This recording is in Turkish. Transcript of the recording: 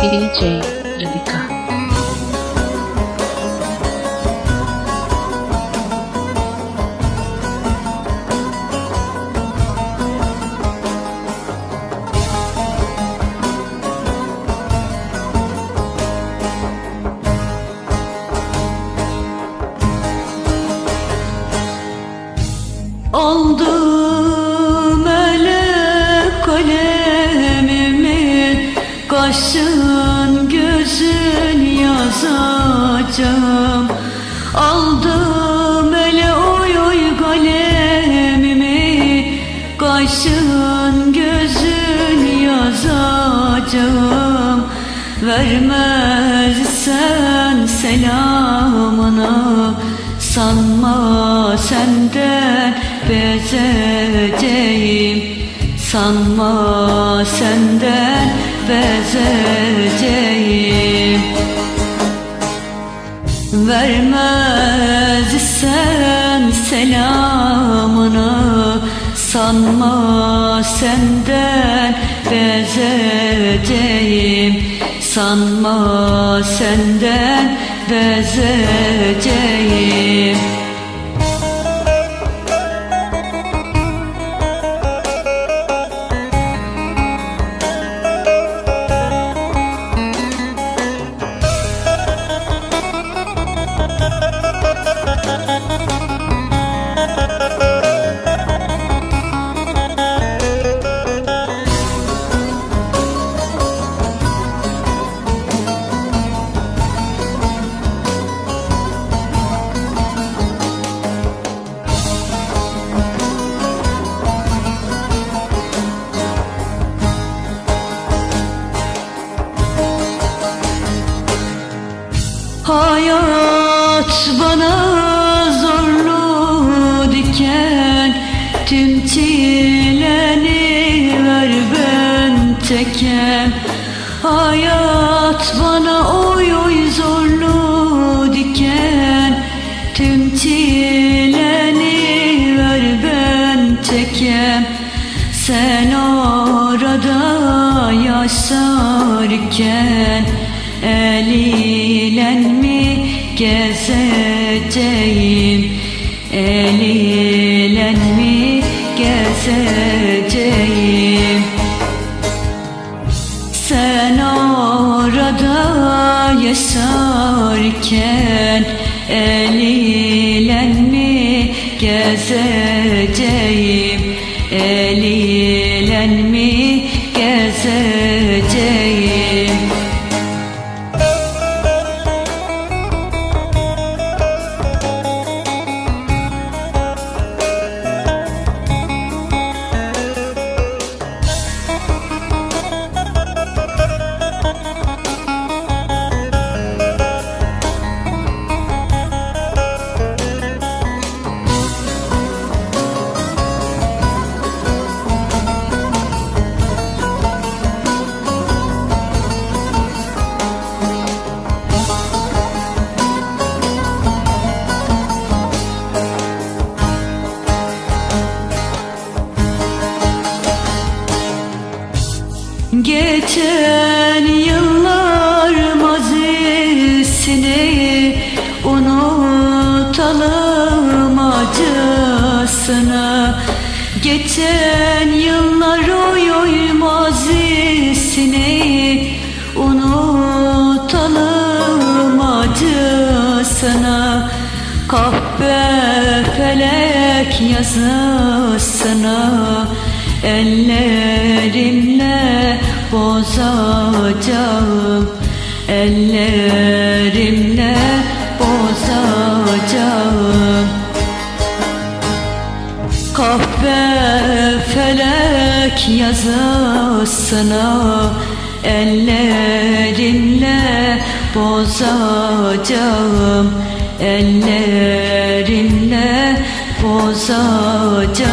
DJ dedicato. Kaşın gözün yazacağım. Aldım ele oy oy kalemimi. Kaşın gözün yazacağım. Vermezsen selamını Sanma senden bezeceğim Sanma senden bezeceğim Vermezsen selamını Sanma senden bezeceğim Sanma senden bezeceğim Tüm çileni ver ben çekem Hayat bana oy oy zorlu diken. Tüm çileni ver ben çekem Sen orada yaşarken El ile mi gezeceğim? El ile mi gezeceğim Sen orada yaşarken El ile mi gezeceğim Geçen yıllar mazisini unutalım acısını. Geçen yıllar oy oy mazisini unutalım acısını. Kahpe felek yazısını Ellerimle bozacağım Ellerimle bozacağım Kahve felek yazısını Ellerimle bozacağım Ellerimle bozacağım